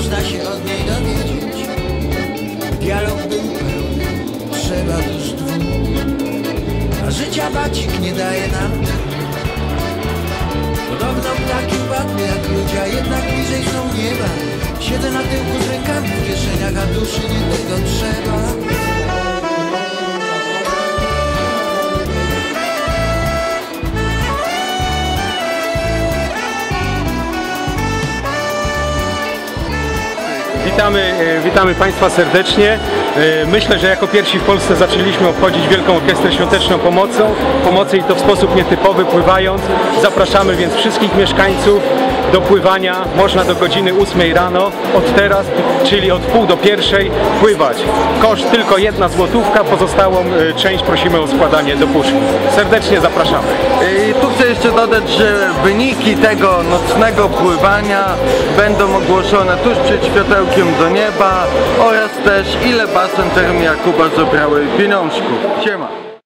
można się od niej dowiedzieć. Dialog był pełny, trzeba już dwóch. A życia bacik nie daje nam. Podobno ptaki upadły jak ludzie, jednak bliżej są nieba. Siedzę na tyłku z rękami w kieszeniach, a duszy nie tego trzeba. Witamy, e, witamy Państwa serdecznie. E, Myślę, że jako pierwsi w Polsce zaczęliśmy obchodzić Wielką Orkiestrę Świąteczną Pomocą, pomocy i to w sposób nietypowy, pływając. Zapraszamy więc wszystkich mieszkańców do pływania. Można do godziny 8 rano, od teraz, czyli od pół do pierwszej, pływać. Koszt tylko jedna złotówka, pozostałą e, część prosimy o składanie do puszki. Serdecznie zapraszamy. I tu chcę jeszcze dodać, że wyniki tego nocnego pływania będą ogłoszone tuż przed światełkiem do nieba oraz też ile basen termy Jakuba zabrały pieniążków. Siema!